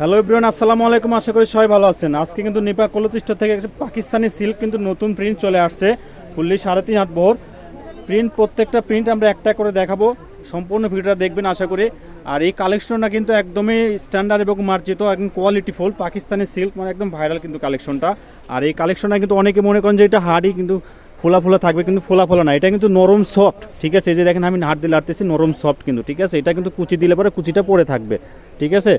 Hello Ibran আসসালামু আলাইকুম। আশা করি সবাই ভালো আছেন। আজকে কিন্তু নিপা কলতিষ্ঠ থেকে পাকিস্তানি সিল্ক কিন্তু নতুন প্রিন্ট চলে আসছে। ফুললি সাড়ে তিন হাত বহর প্রিন্ট প্রত্যেকটা প্রিন্ট আমরা একটা করে দেখাবো। সম্পূর্ণ ভিডিওটা দেখবেন, আশা করি। আর এই কালেকশনটা কিন্তু একদমই স্ট্যান্ডার্ড এবং মার্জিত, একদম কোয়ালিটি ফুল পাকিস্তানি সিল্ক মানে একদম ভাইরাল কিন্তু কালেকশনটা আর এই কালেকশনটা কিন্তু অনেকে মনে করেন যে এটা হার্ডই কিন্তু ফোলা ফোলা থাকবে, কিন্তু ফোলা ফোলা না। এটা কিন্তু নরম সফট ঠিক আছে? এই যে দেখেন, আমি হাত দিলে আটতেছি নরম সফট কিন্তু, ঠিক আছে? এটা কিন্তু কুচি দিলে পরে কুচিটা পড়ে থাকবে, ঠিক আছে?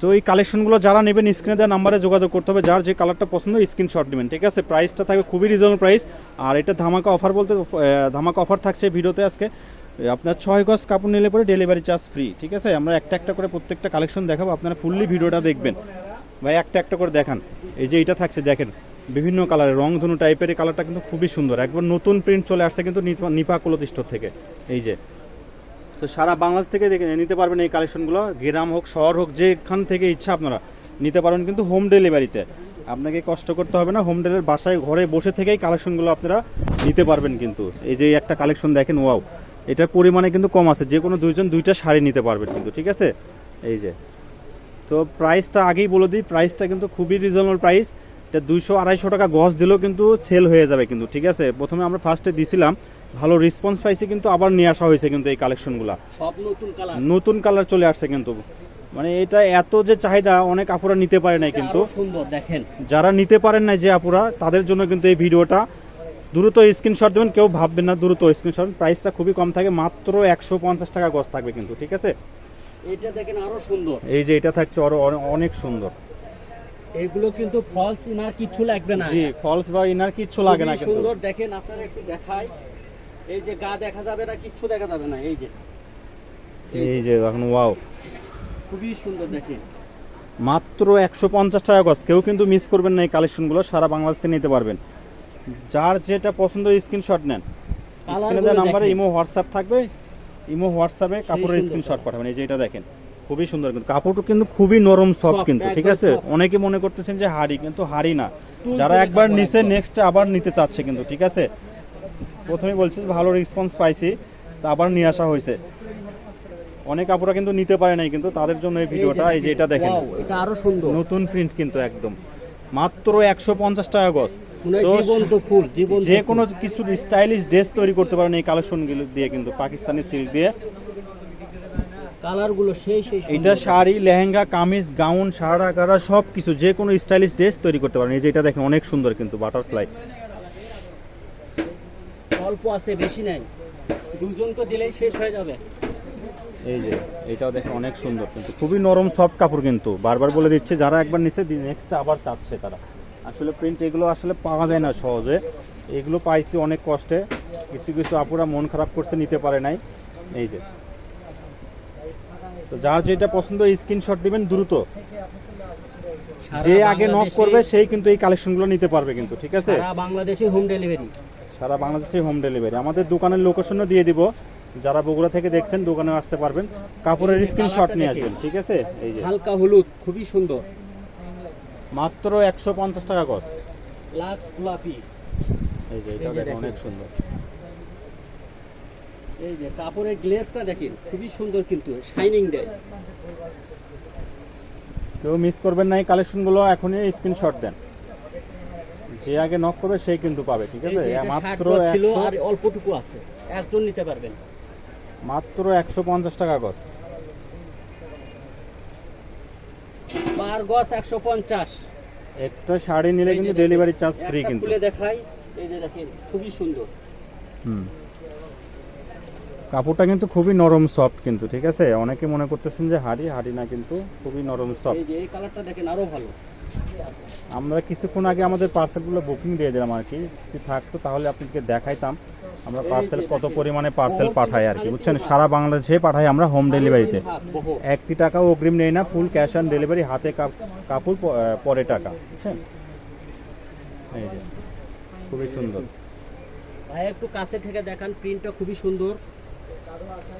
তো এই কালেকশনগুলো যারা নেবেন স্ক্রিনে দেওয়া নাম্বারে যোগাযোগ করতে হবে। যার যে কালারটা পছন্দ স্ক্রিনশট নেবেন, ঠিক আছে? প্রাইসটা থাকবে খুবই রিজনেবল প্রাইস আর এটা ধামাকা অফার বলতে ধামাকা অফার থাকছে ভিডিওতে আজকে। আপনার ছয় গজ কাপড় নিলে পরে ডেলিভারি চার্জ ফ্রি ঠিক আছে? আমরা একটা একটা করে প্রত্যেকটা কালেকশন দেখাবো, আপনারা ফুললি ভিডিওটা দেখবেন। ভাই, একটা একটা করে দেখান। এই যে এটা থাকছে, দেখেন, বিভিন্ন কালারের রং ধনু টাইপের এই কালারটা কিন্তু খুবই সুন্দর। একবার নতুন প্রিন্ট চলে আসছে কিন্তু নিপা কলতিষ্ঠ থেকে। এই যে তো সারা বাংলাদেশ থেকে দেখে নিতে পারবেন এই কালেকশনগুলো গ্রাম হোক, শহর হোক, যেখান থেকে ইচ্ছা আপনারা নিতে পারবেন কিন্তু হোম ডেলিভারিতে আপনাকে কষ্ট করতে হবে না হোম ডেলিভারি বাসায়, ঘরে বসে থেকেই কালেকশনগুলো আপনারা নিতে পারবেন কিন্তু। এই যে একটা কালেকশন দেখেন ওয়াও এটার পরিমাণে কিন্তু কম আছে, যে কোনো দুইজন, দুইটা শাড়ি নিতে পারবেন কিন্তু, ঠিক আছে? এই যে। তো প্রাইসটা আগেই বলে দিই প্রাইসটা কিন্তু খুবই রিজনেবল প্রাইস এটা দুইশো আড়াইশো টাকা গজ দিলেও কিন্তু সেল হয়ে যাবে কিন্তু, ঠিক আছে? প্রথমে আমরা ফার্স্টে দিছিলাম ভালো রেসপন্স পাইছে কিন্তু আবার নিয়ে আসা হয়েছে কিন্তু এই কালেকশনগুলো সব নতুন কালার নতুন কালার চলে আসছে কিন্তু। মানে এটা এত যে চাহিদা অনেক আপুরা নিতে পারে নাই কিন্তু। সুন্দর দেখেন। যারা নিতে পারেন না যে আপুরা তাদের জন্য কিন্তু এই ভিডিওটা দ্রুত স্ক্রিনশট দেবেন কেউ ভাববেন না দ্রুত স্ক্রিনশট প্রাইসটা খুবই কম থাকে মাত্র একশো পঞ্চাশ টাকা গজ থাকবে কিন্তু ঠিক আছে? এটা দেখেন আরও সুন্দর। এই যে এটা থাকছে আরও অনেক সুন্দর। এগুলো কিন্তু ফলস ইনার কিছু লাগবে না। জি ফলস বা ইনার কিচ্ছু লাগে না কিন্তু। সুন্দর দেখেন আপনারা একটু দেখাই। এই যে গা দেখা যাবে না কিচ্ছু দেখা যাবে না এই যে। এই যে এখন ওয়াও খুবই সুন্দর দেখেন। মাত্র একশো পঞ্চাশ টাকা গজ কেউ কিন্তু মিস করবেন না এই কালেকশনগুলো সারা বাংলাদেশ থেকে নিতে পারবেন। যার যেটা পছন্দ স্ক্রিনশট নেন। স্ক্রিনে দেওয়া নাম্বারে ইমো হোয়াটসঅ্যাপ থাকবে ইমো হোয়াটসঅ্যাপে কাপড়ের স্ক্রিনশট পাঠাবেন। এই যে এটা দেখেন খুবই সুন্দর কিন্তু। কাপড়টা কিন্তু খুবই নরম সফট কিন্তু ঠিক আছে। অনেকে মনে করতেছেন যে হাড়ি কিন্তু হাড়ি না। যারা একবার নিচে নেক্সট আবার নিতে চাচ্ছে কিন্তু ঠিক আছে? প্রথমে বলছি ভালো রেসপন্স পাইছি তা আবার নিয়ে আসা হয়েছে। অনেক আপুরা কিন্তু নিতে পারে নাই কিন্তু তাদের জন্য এই ভিডিওটা এই যে এটা দেখেন এটা আরও সুন্দর। নতুন প্রিন্ট কিন্তু একদম। মাত্র একশো পঞ্চাশ টাকা গজ। তো ফুল জীবন্ত যে কোনো কিছু স্টাইলিশ ড্রেস তৈরি করতে পারেন এই কালেকশনগুলো দিয়ে কিন্তু পাকিস্তানি সিল্ক দিয়ে। কালারগুলো সেই সেই এটা শাড়ি লেহেঙ্গা কামিজ গাউন সারা গারা সব কিছু যে কোনো স্টাইলিশ ড্রেস তৈরি করতে পারেন। এই যে এটা দেখেন অনেক সুন্দর কিন্তু বাটারফ্লাই অল্প আছে বেশি নাই। দুজন তো দিলেই শেষ হয়ে যাবে। এই যে এটাও দেখেন অনেক সুন্দর কিন্তু খুবই নরম সফট কাপড় কিন্তু। বারবার বলে দিচ্ছে যারা একবার নিচ্ছে নেক্সট আবার চাচ্ছে তারা। আসলে প্রিন্ট এগুলো আসলে পাওয়া যায় না সহজে। এগুলো পাইছি অনেক কষ্টে। কিছু কিছু আপুরা মন খারাপ করছে নিতে পারে নাই। এই যে। তো যার যেটা পছন্দ স্ক্রিনশট দিবেন দ্রুত। যে আগে নক করবে সেই কিন্তু এই কালেকশনগুলো নিতে পারবে কিন্তু ঠিক আছে? সারা বাংলাদেশে হোম ডেলিভারি সারা বাংলাদেশে হোম ডেলিভারি আমাদের দোকানের লোকেশনও দিয়ে দিব। যারা বগুড়া থেকে দেখছেন দোকানে আসতে পারবেন। কাপড়ের স্ক্রিনশট নিয়ে আসবেন ঠিক আছে? এই যে। হালকা হলুদ খুবই সুন্দর। মাত্র একশো পঞ্চাশ টাকা গজ লাক্স গোলাপি। এই যে এটা দেখেন। অনেক সুন্দর। এই যে কাপড়ের গ্লেজটা দেখেন খুবই সুন্দর কিন্তু শাইনিং দেয়। কেউ মিস করবেন না এই কালেকশনগুলো এখনই স্ক্রিনশট দেন। যে আগে নক করবে সেই কিন্তু পাবে ঠিক আছে? মাত্র ছিল আর অল্পটুকু আছে। একজন নিতে পারবেন। মাত্র একশো পঞ্চাশ টাকা গজ। পার গজ একশো পঞ্চাশ। একটা শাড়ি নিলে কিন্তু ডেলিভারি চার্জ ফ্রি কিন্তু। খুলে দেখাই এই যে দেখেন খুবই সুন্দর। হুম। কাপড়টা কিন্তু খুবই নরম সফট কিন্তু ঠিক আছে? অনেকে মনে করতেছেন যে হাড়ি হাড়ি না কিন্তু খুবই নরম সফট এই যে এই কালারটা দেখেন আরও ভালো। আমরা কিছুক্ষণ আগে আমাদের পার্সেলগুলো বুকিং দিয়ে দিলাম আর কি। যদি থাকতো তাহলে আপনাকে দেখাইতাম। আমরা পার্সেল কত পরিমাণে পার্সেল পাঠাই আর কি। বুঝছেন? সারা বাংলাদেশে পাঠাই আমরা হোম ডেলিভারিতে একটি টাকাও অগ্রিম নেই না ফুল ক্যাশ অন ডেলিভারি হাতে কাপ- কাপড় পরে টাকা। বুঝছেন? এই যে খুবই সুন্দর। ভাই একটু কাছে থেকে দেখান প্রিন্টটা খুবই সুন্দর।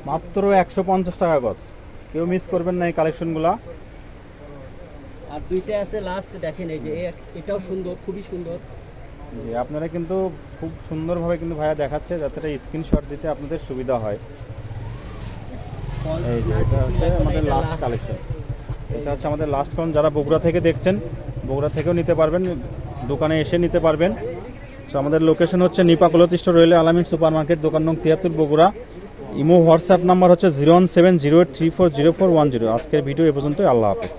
মাত্র একশো পঞ্চাশ টাকা গজ কেউ মিস করবেন না এই কালেকশনগুলো আর দুইটা আছে লাস্ট দেখেন এই যে এটাও সুন্দর খুবই সুন্দর। জি আপনারা কিন্তু খুব সুন্দরভাবে কিন্তু ভাইয়া দেখাচ্ছে যাতে স্ক্রিনশট দিতে আপনাদের সুবিধা হয়। এই যে এটা হচ্ছে আমাদের লাস্ট কালেকশন এটা হচ্ছে আমাদের লাস্ট কাউন্ট যারা বগুড়া থেকে দেখছেন বগুড়া থেকেও নিতে পারবেন দোকানে এসে নিতে পারবেন। সো আমাদের লোকেশন হচ্ছে নিপা কলতিষ্ঠ রেলওয়ে আলামিন সুপার মার্কেট দোকান নং তিয়াত্তর বগুড়া। ইমো হোয়াটসঅ্যাপ নাম্বার হচ্ছে zero one seven zero eight three four zero four one zero আজকের ভিডিও এ পর্যন্তই আল্লাহ হাফেজ।